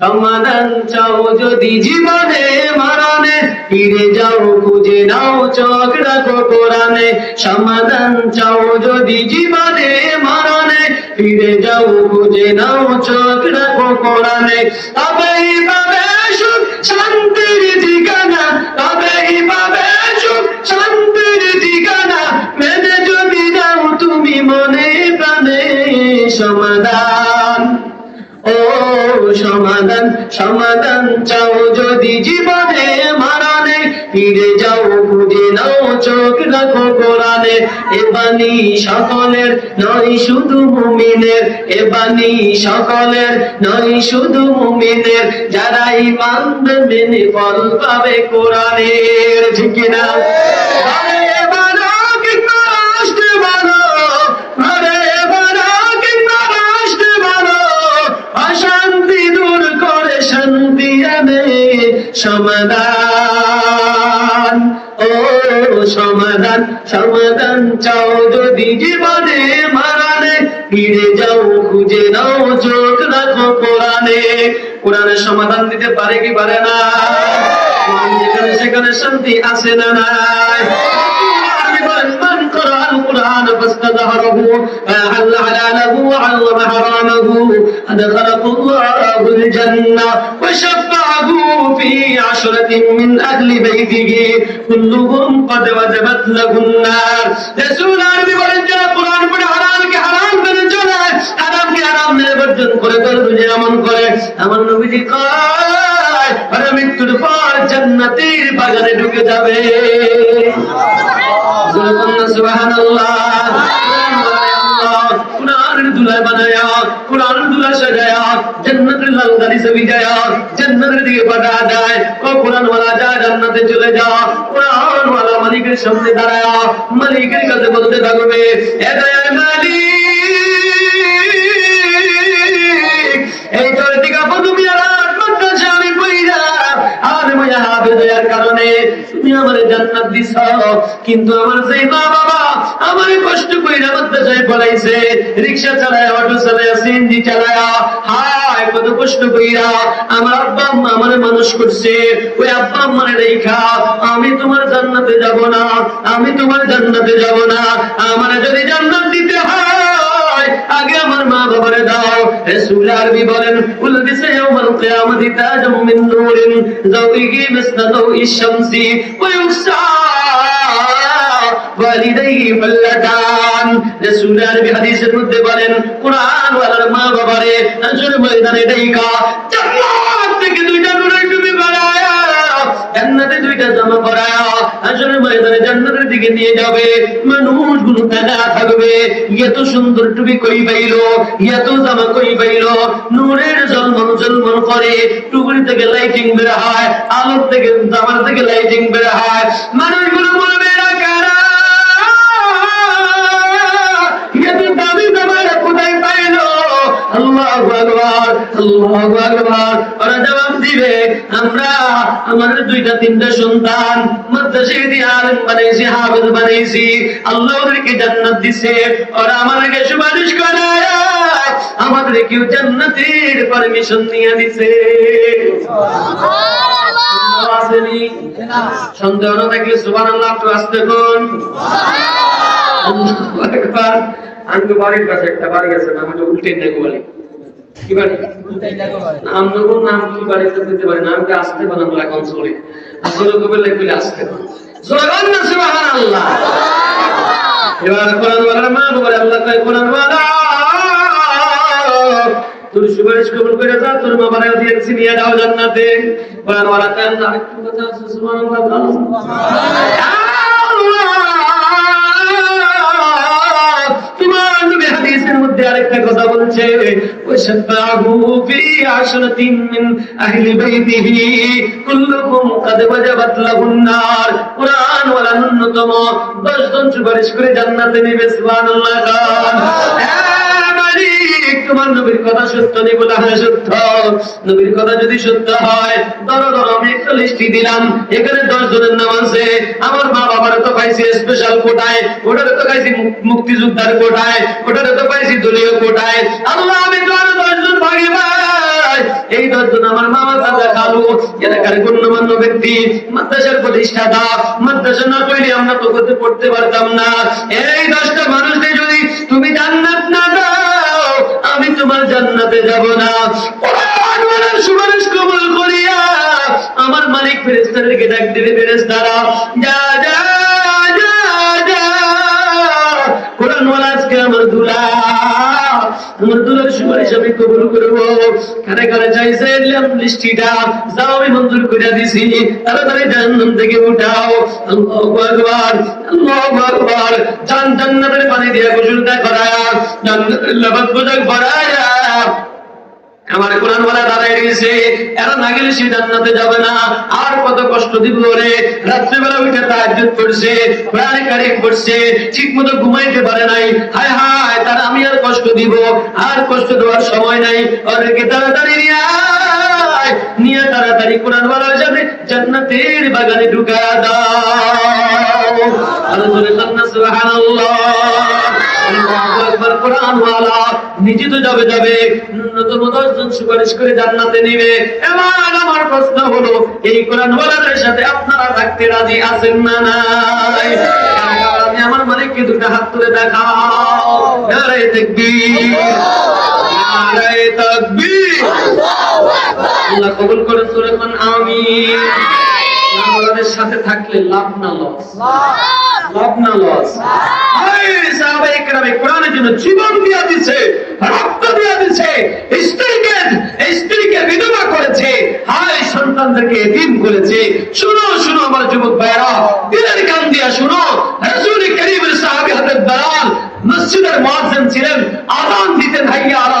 সমাধান চাও যদি জীবনে মারণে, ফিরে যাও, খুঁজে নাও, চোখ রাখো কোরআনে। সমাধান চাও যদি জীবনে মারণে, ফিরে যাও, খুঁজে নাও, চোখ রাখো কোরআনে। তবেই পাবে সুখ, শান্তির ঠিকানা। তবেই পাবে সুখ, শান্তির ঠিকানা। মেনে যদি যাও তুমি মনে প্রাণে সমাধান। সমাধান চাও যদি জীবনে মারানে ফিরে যাও, খুঁজে নাও, চোখ রাখো কোরআনে। এ বাণী সকলের নয়, শুধু মুমিনের। এ বাণী সকলের নয়, শুধু মুমিনের। যারা ইমান মেনে ফল পাবে কোরআনের। ঠিক না সমাধান ও সমাধান সমাধান চাও যদি জীবনে মারানে ফিরে যাও খুঁজে নাও চোখ রাখো কোরআনে কোরআনের সমাধান দিতে পারে কি পারে না কোরআন যেখানে সেখানে শান্তি আসে না নাই من قرأ القرآن فاستظهره فأحل حلاله وعلم حرامه أدخله الله الجنة وشفعه في عشرة من أهل بيته كلهم قد وجبت له النار رسول عربي বলেন যারা কোরআন পড়ে হারামকে হারাম করে চলে হারামকে হারাম মেনে বর্জন করে করে দুনিয়া এমন করে আমার নবীজি কয় আরে মৃত্যুর পর জান্নাতের বাগানে ঢুকে যাবে কুরআনের দুলায় বানায়া, কুরআনের দুলা সাজায়া, জান্নাতের লাল গাড়ি সে বিজায়া জান্নাতের দিকে পাঠা দেয় ও কুরআন ওয়ালা যা জান্নাতে চলে যা কুরআন ওয়ালা মালিকের সামনে দাঁড়ায়া, মালিকের কাছে বলতে থাকবে, এ দয়ার মালিক কারণে, তুমি আমার জান্নাত দিছ, কিন্তু আমার সেই মা বাবা পড়াইছে রিকশা চালায়, অটো চালায়, সিএনজি চালায়। হায়, কত কষ্ট কইরা আমার আব্বা আম্মা আমার মানুষ করছে। ওই আব্বা আম্মারে রেখা আমি তোমার জান্নাতে যাব না, আমি তোমার জান্নাতে যাব না। আমার যদি জান্নাত দিতে হয়, আগে আমার মা বাবারে দাও। আরবি বলেন উলবিসা ইয়াউমাল কিয়ামাতি তাজাম মিন নূরিন যাওইহি মিসলা দাওই শামসি। ওয়া ইউসা দিকে নিয়ে যাবে। মানুষগুলো থাকবে। সুন্দর টুপি কই পাইলো? এত জামা কই পাইলো? নূরের জলমন জলমন করে টুকরি থেকে লাইটিং বের হয়, আলোর থেকে জামার থেকে লাইটিং বের হয়। মানুষগুলো বলবে আল্লাহু আকবার ওরা জবাব দিবে আমরা আমাদের দুইটা তিনটা সন্তান মাদ্রাসায় দিয়ে আলেম বানাইছি হাফেজ বানাইছি আল্লাহ ওদেরকে জান্নাত দিছে ওরা আমাদেরকে সুপারিশ করে আমাদের কেউ জান্নাতের পারমিশন নিয়ে দিছে সন্দেহ না থাকলে সুবহানাল্লাহ একটু আসতে কোন আমি বাড়ির কাছে একটা বাড়ি আছে নাম হলো উল্টে বাড়ি কি বাড়ি? নাম নাম কি বাড়িতে দিতে পারি নামটা আসতে বানানো এখন চলে? আসলে কবে লেখলে আসতে জোরান না, সুবহানাল্লাহ। এবার কোরআন ওয়ালার মা বলে আল্লাহ কয়, কোরআন ওয়ালা, তোর সুপারিশ কবুল করে যা, তোর মা বাড়ি দিয়েছি নিয়ে যাও জান্নাতে। কোরআন ওয়ালা কয় আরেকটু কথা আছে সুবহানাল্লাহ তোমার নবী হাদিসের মধ্যে আরেকটা কথা বলছে ওয়াশফাহু ফি আশরাতিন আহলি বাইতিহি। কুল্লুকুম কাদ ওয়াজাবাত লাহুন নার। কুরআন ওয়ালা ন্যূনতম 10 জন সুপারিশ করে জান্নাতে তোমার নবীর কথা সত্য নেই বলে হ্যাঁ সত্য। নবীর কথা যদি সত্য হয়, ধরো ধরো, আমি একটা লিস্টি দিলাম, এখানে দশ জনের নাম আছে। আমার মা বাবার তো পাইছি স্পেশাল কোটায় ওটারে তো পাইছি মুক্তিযোদ্ধার কোটায় ওটারে তো পাইছি দলীয় কোটায় আল্লাহ, আমি তো আরও দশ জন ভাগে এই দশজন আমার মামা দাদা খালু, এলাকার গণ্যমান্য ব্যক্তি, মাদ্রাসার প্রতিষ্ঠাতা, মাদ্রাসা না করলে আমরা তো করতে পড়তে পারতাম না। এই দশটা মানুষদের জান্নাতে যাব না। সুপারিশ কবুল করিয়া আমার মালিক ফেরেস্তাদেরকে ডাক দিবে ফেরেস্তারা যা যা যা যা কোরআন আজকে আমার দুলা আমি কবুল করব। কারে কারে চাইছে লিস্টিটা, যাও আমি মঞ্জুর করে দিছি। তাড়াতাড়ি জান্নাত থেকে উঠাও। জান্নাতের পানি দিয়ে গোসলটা করায়া জান্নাতের লবণ পোশাক পরায়া আমার কোরআন ওয়ালা দাঁড়ায় রয়েছে এরা না গেলে সে জান্নাতে যাবে না। আর কত কষ্ট দিব ওরে রাত্রিবেলা উঠে তাহাজ্জুদ করছে, কোরআন কারিম পড়ছে ঠিক মতো ঘুমাইতে পারে নাই। হায় হায়, তার আমি আর কষ্ট দিব, আর কষ্ট দেওয়ার সময় নাই। ওদেরকে তাড়াতাড়ি নিয়ে নিয়ে তাড়াতাড়ি কোরআন ওয়ালার সাথে জান্নাতের বাগানে ঢুকায়া দাও। কান্না সুবহানাল্লাহ। নিজে তো যাবে যাবে, ন্যূনতম দশজন সুপারিশ করে জান্নাতে নিবে। এবার আমার প্রশ্ন হলো, এই কোরআন ওয়ালাদের সাথে আপনারা থাকতে রাজি আছেন না নাই? আমার মালিককে দুটো হাত তুলে দেখাও। নারে তাকবীর। নারে তাকবীর। আল্লাহ কবুল করে সূরা আমিন। ওয়ালাদের সাথে থাকলে লাভ না লস লাভ। না লস কোরআনের জন্য জীবন দিয়া দিছে রক্ত দিয়া দিছে স্ত্রীকে স্ত্রীকে বিধবা করেছে। হায় সন্তানদেরকে এতিম করেছে। শুনো শুনো আমার যুবক ভাইরা দিলের কান দিয়া শুনো। রাসূল করিমের সাহাবী হযরত বেলাল মসজিদের মুয়াজ্জিন ছিলেন আযান দিতেন হাইয়া আলা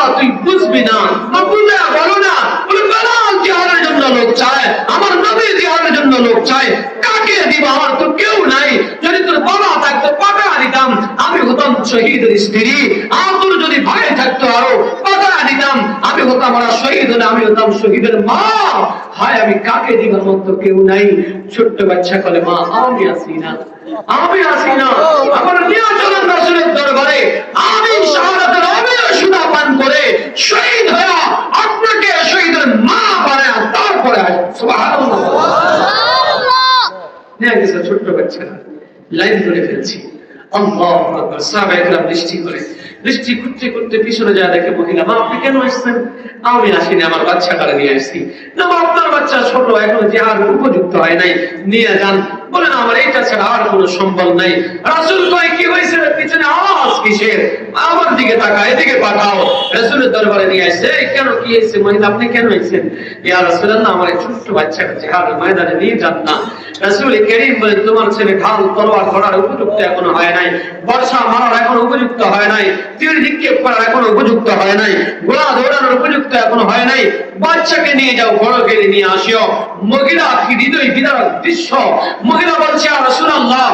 বাবা তুই বুঝবি না বুঝে বলো না। বলে বেলাল জিহাদের জন্য লোক চায় আমার নবী জিহাদের জন্য লোক চায়। কাকে দিব আমার তো কেউ নাই। যদি তোর বাবা থাকতো পাকা দিতাম। আমি হতাম শহীদের স্ত্রী। আর তোর যদি ভাই থাকতো আরও পাকা দিতাম। আমি হতাম আর শহীদ হলে আমি হতাম শহীদের মা। হায় আমি কাকে দিবার মতো কেউ নাই। ছোট্ট বাচ্চা কলে মা আমি আসি না। আমি আসি না। আমার রাসূলের দরবারে। আমি শাহাদাতের অমেয় সুদা পান করে শহীদ হয়ে আপনাকে শহীদের মা বানায় তারপরে আসি সুবহানাল্লাহ ছোট্ট লাইন ধরে ফেলছি। করতে পিছনে দেখে আপনি কেন আসছেন? আমি আসিনি, আমার বাচ্চাটারে নিয়ে আসছি। না আপনার বাচ্চা ছোট, এখন যে আর উপযুক্ত হয় নাই। নিয়ে যান বলেন, আমার এইটা ছাড়া আর কোনো সম্বল নাই। রাসূল কি হয়েছে? পিছনে আওয়াজ কিসের? আমার দিকে তাকা এদিকে পাঠাও রাসূলের দরবারে নিয়ে আসছে কেন কি হয়েছে মহিলা, আপনি কেন হয়েছেন ইয়া আমার ছোট্ট বাচ্চাটা ময়দানে নিয়ে যান না। রাসূল বলে তোমার ছেলে ঢাল, তলোয়ার ধরার উপযুক্ত এখনও হয় নাই। বর্ষা মারার এখন উপযুক্ত হয় নাই। তীর নিক্ষেপ করার এখন উপযুক্ত হয় নাই। গোলা দৌড়ানোর উপযুক্ত এখনও হয় নাই। বাচ্চাকে নিয়ে যাও বড় করে নিয়ে আসিও। মহিলা কি হৃদয় বিদারক দৃশ্য? মহিলা বলছে আর রাসূলুল্লাহ,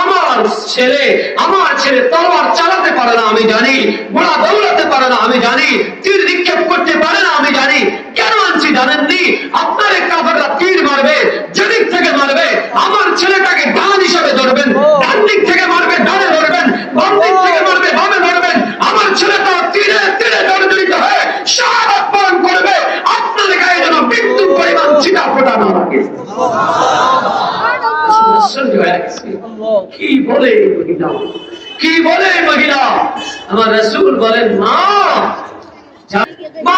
আমার ছেলে আমার ছেলে তলোয়ার চালাতে পারে না, আমি জানি। গোলা দৌড়াতে পারে না, আমি জানি। তীর নিক্ষেপ করতে পারে না, আমি জানি। কেন আনছি জানেননি? আপনার এই কাফেররা তীর মারবে, যেদিক থেকে মারবে, আমার ছেলেটাকে ডান হিসাবে ধরবেন, ডান দিক থেকে মারবে ডানে ধরবেন বাম দিক থেকে মারবে বামে ধরবেন আমার ছেলেটা তীরে তীরে জর্জরিত হয়ে শাহাদাত বরণ করবে আপনার গায়ে যেন মৃত্যুর পরিমাণ ছিটা ফোটা না লাগে আশ্চর্য হয়ে গেছে। কি বলে এই কি বলে মহিলা? আমার রসুল বলেন, মা মা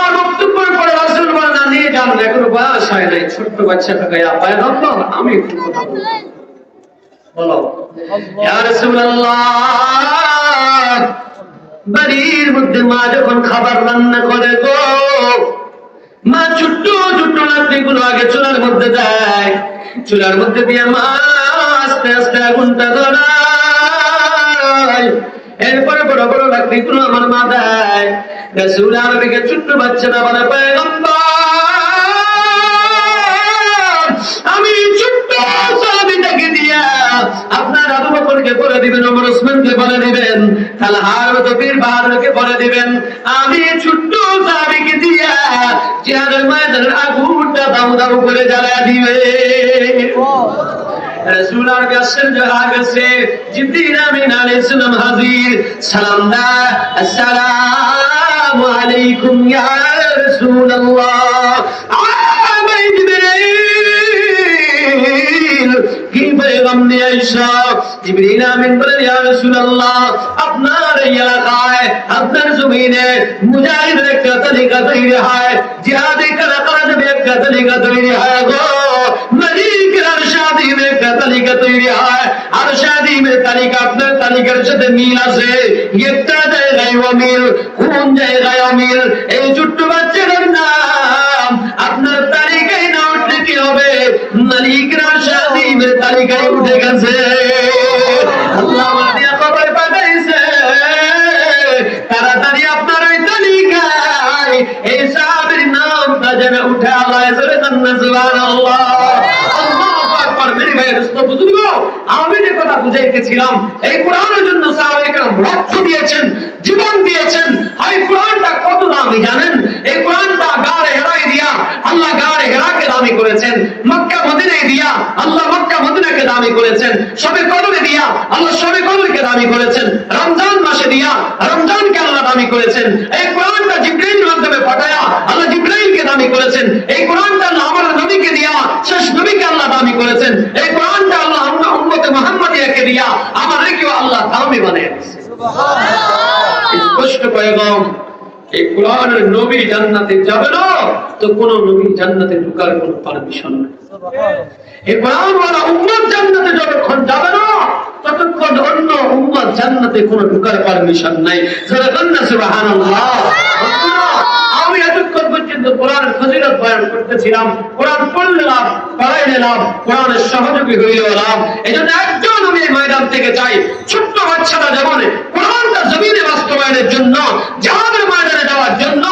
বাড়ির মধ্যে মা যখন খাবার রান্না করে গো, মা ছোট্ট ছোট্ট আগে চুলার মধ্যে দেয়। চুলার মধ্যে দিয়ে মা আস্তে আস্তে আগুনটা এরপরে বড় বড় লাকড়িগুলো আমার মাথায় রাসূল আরবিকে ছোট্ট বাচ্চারা বলে আমি ছোট্ট সাহাবীটাকে দিয়া আপনার আবু বকরকে করে দিবেন, ওমর ওসমানকে দিবেন বাহাদুরকে দিবেন। আমি ছোট্ট সাহাবীকে দিয়া জিহাদের ময়দানের আগুনটা দাউ দাউ করে জ্বালা দিবে। রসুল আর গাছের যারা গেছে জিবরিল আমিন আলাইহিস সালাম হাজির সালাম দা আসসালামু আলাইকুম ইয়া রাসূলুল্লাহ আমি জিবরিল কি পেগাম নিয়ে আইসা জিবরিল আমিন বলেন ইয়া রাসূলুল্লাহ আপনার এই এলাকায় আপনার জমিনে মুজাহিদের একটা তালিকা তৈরি হয় জিহাদি করা করা যাবে একটা তালিকা তৈরি হয় গো মালিকের আরশাদি में একটা তালিকা তৈরি হয় আরশাদি में তালিকা আপনার তালিকার সাথে মিল আছে একটা জায়গায় অমিল কোন জায়গায় অমিল এই ছোট্ট বাচ্চাটার নাম আপনার তালিকায় না উঠলে কি হবে মালিকের আরশাদি में তালিকায় উঠে গেছে দোস্ত বুজুর্গ আমি যে কথা এই কোরআনের জন্য রক্ত দিয়েছেন, জীবন দিয়েছেন। এই কোরআনটা কত দামি জানেন? এই কোরআনটা গাড়ে হেরাই দিয়া আল্লাহ গাড়ে হেরাকে দামি করেছেন। মক্কা মদিনায় দিয়া আল্লাহ মক্কা মদিনাকে দামি করেছেন। সবে কদরে দিয়া আল্লাহ সবে কদরকে দামি করেছেন। রমজান মাসে দিয়া রমজানকে আল্লাহ দামি করেছেন। এই কোরআনটা জিব্রাইল মাধ্যমে পাঠায়া আল্লাহ জিব্রাইলকে দামি করেছেন। এই কোরআনটা আল্লাহ আমার নবীকে দিয়া, শেষ নবীকে আল্লাহ দামি করেছেন। এই কোরআনটা আল্লাহ আমরা উম্মতে মুহাম্মাদিয়াকে দিয়া আমাদেরকেও আল্লাহ দামি বানিয়েছে স্পষ্ট পয়গম এই কোরআনের নবী জান্নাতে যাবে না, তো কোন নবী জান্নাতে ঢোকার কোন পারমিশন নেই। এই কোরআনওয়ালা উম্মত জান্নাতে যতক্ষণ যাবে না, ততক্ষণ অন্য উম্মত জান্নাতে কোনো ঢোকার পারমিশন নাই। সুবহানাল্লাহ। কিন্তু কোরআনের ফজিলত বয়ান করতেছিলাম, কোরআন পড়লাম পড়াই নিলাম কোরআনের সহযোগী হয়ে লাভ। এই জন্য একজন আমি এই ময়দান থেকে চাই, ছোট্ট বাচ্চাটা যেমন কোরআনটা জমিনে বাস্তবায়নের জন্য, জাহাজের ময়দানে যাওয়ার জন্য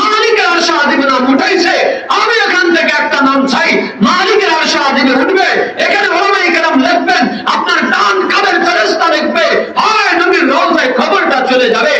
মালিকের আশা আদিবে নাম উঠাইছে, আমি এখান থেকে একটা নাম চাই, মালিকের আশা আদিবে উঠবে, এখানে ওলামাই কেরাম লিখবেন, আপনার ডান কাদের ফেরেস্তা লিখবে, হয় নবীর রোজায় খবরটা চলে যাবে